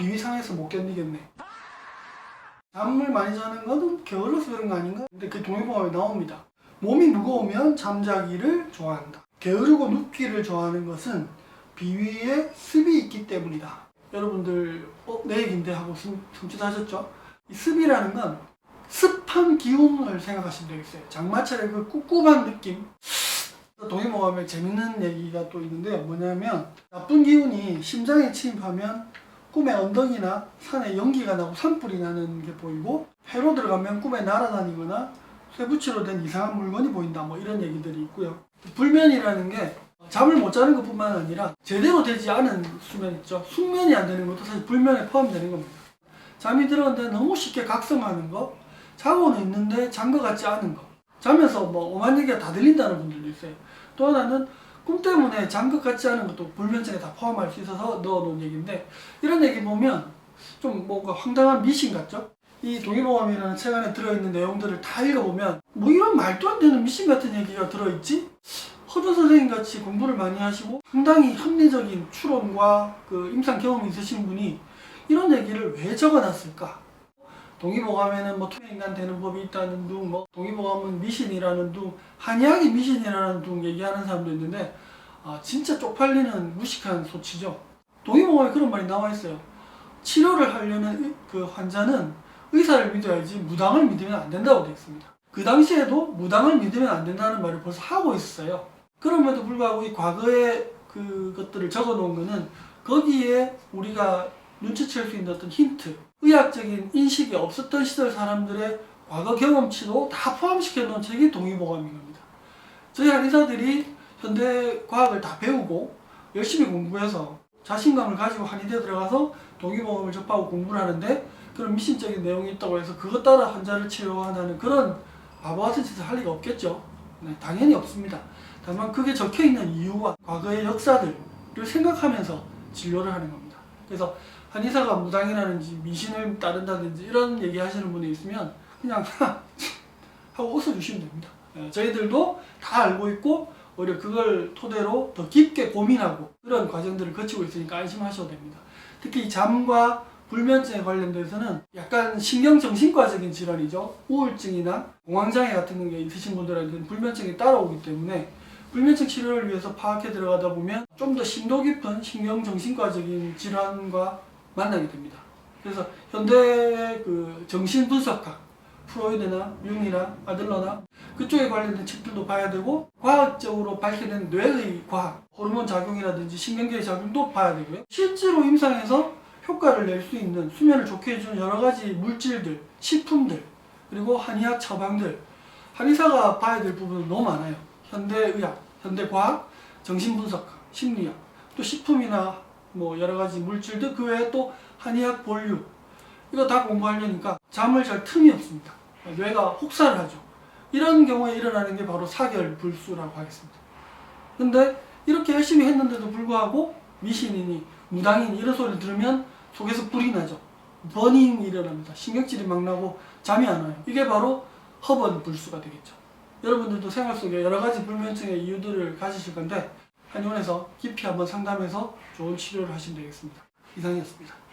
비위상해서 못 견디겠네. 잠을 많이 자는 건 게을러서 그런 거 아닌가? 근데 그 동의보감에 나옵니다. 몸이 무거우면 잠자기를 좋아한다. 게으르고 눕기를 좋아하는 것은 비위에 습이 있기 때문이다. 여러분들 어, 내 얘긴데 하고 숨, 숨짓하셨죠? 이 습이라는 건 습한 기운을 생각하시면 되겠어요. 장마철의 그 꿉꿉한 느낌. 동의모감에 재밌는 얘기가 또 있는데요. 뭐냐면 나쁜 기운이 심장에 침입하면 꿈에 언덕이나 산에 연기가 나고 산불이 나는 게 보이고 해로 들어가면 꿈에 날아다니거나 쇠붙이로 된 이상한 물건이 보인다. 뭐 이런 얘기들이 있고요. 불면이라는 게 잠을 못 자는 것뿐만 아니라 제대로 되지 않은 수면 있죠. 숙면이 안 되는 것도 사실 불면에 포함되는 겁니다. 잠이 들었는데 너무 쉽게 각성하는 거, 자고는 있는데 잔 것 같지 않은 거. 자면서 뭐 오만 얘기가 다 들린다는 분들도 있어요. 또 하나는 꿈 때문에 잔것 같지 않은 것도 불면증에 다 포함할 수 있어서 넣어놓은 얘기인데 이런 얘기 보면 좀 뭔가 황당한 미신 같죠? 이 동의보감이라는 책 안에 들어있는 내용들을 다 읽어보면 뭐 이런 말도 안 되는 미신 같은 얘기가 들어있지? 허준 선생님 같이 공부를 많이 하시고 상당히 합리적인 추론과 그 임상 경험이 있으신 분이 이런 얘기를 왜 적어놨을까? 동의보감에는 뭐 투명인간 되는 법이 있다는 둥, 뭐 동의보감은 미신이라는 둥, 한의학이 미신이라는 둥 얘기하는 사람도 있는데 아, 진짜 쪽팔리는 무식한 소치죠. 동의보감에 그런 말이 나와 있어요. 치료를 하려는 의- 그 환자는 의사를 믿어야지 무당을 믿으면 안 된다고 되어 있습니다. 그 당시에도 무당을 믿으면 안 된다는 말을 벌써 하고 있어요. 그럼에도 불구하고 이 과거의 그것들을 적어 놓은 거는 거기에 우리가 눈치챌 수 있는 어떤 힌트, 의학적인 인식이 없었던 시절 사람들의 과거 경험치도 다 포함시켜 놓은 책이 동의보감인 겁니다. 저희 한의사들이 현대 과학을 다 배우고 열심히 공부해서 자신감을 가지고 한의대 들어가서 동의보감을 접하고 공부를 하는데 그런 미신적인 내용이 있다고 해서 그것 따라 환자를 치료한다는 그런 바보 같은 짓을 할 리가 없겠죠. 네, 당연히 없습니다. 다만 그게 적혀 있는 이유와 과거의 역사들을 생각하면서 진료를 하는 겁니다. 그래서 한의사가 무당이라든지 미신을 따른다든지 이런 얘기 하시는 분이 있으면 그냥 하고 웃어주시면 됩니다. 예, 저희들도 다 알고 있고 오히려 그걸 토대로 더 깊게 고민하고 그런 과정들을 거치고 있으니까 안심하셔도 됩니다. 특히 이 잠과 불면증에 관련돼서는 약간 신경정신과적인 질환이죠. 우울증이나 공황장애 같은 게 있으신 분들한테는 불면증이 따라오기 때문에 불면증 치료를 위해서 파악해 들어가다 보면 좀 더 심도 깊은 신경정신과적인 질환과 만나게 됩니다. 그래서 현대 그 정신분석학, 프로이드나 융이나 아들러나 그쪽에 관련된 책들도 봐야 되고 과학적으로 밝혀낸 뇌의 과학, 호르몬 작용이라든지 신경계의 작용도 봐야 되고요. 실제로 임상에서 효과를 낼 수 있는 수면을 좋게 해주는 여러 가지 물질들, 식품들, 그리고 한의학 처방들, 한의사가 봐야 될 부분은 너무 많아요. 현대의학, 현대과학, 정신분석학, 심리학, 또 식품이나 뭐 여러 가지 물질들 그 외에 또 한의학 본류 이거 다 공부하려니까 잠을 잘 틈이 없습니다. 뇌가 혹사를 하죠. 이런 경우에 일어나는 게 바로 사결불수라고 하겠습니다. 근데 이렇게 열심히 했는데도 불구하고 미신이니 무당이니 이런 소리를 들으면 속에서 불이 나죠. 버닝이 일어납니다. 신경질이 막 나고 잠이 안 와요. 이게 바로 허번불수가 되겠죠. 여러분들도 생활 속에 여러 가지 불면증의 이유들을 가지실 건데 한의원에서 깊이 한번 상담해서 좋은 치료를 하시면 되겠습니다. 이상이었습니다.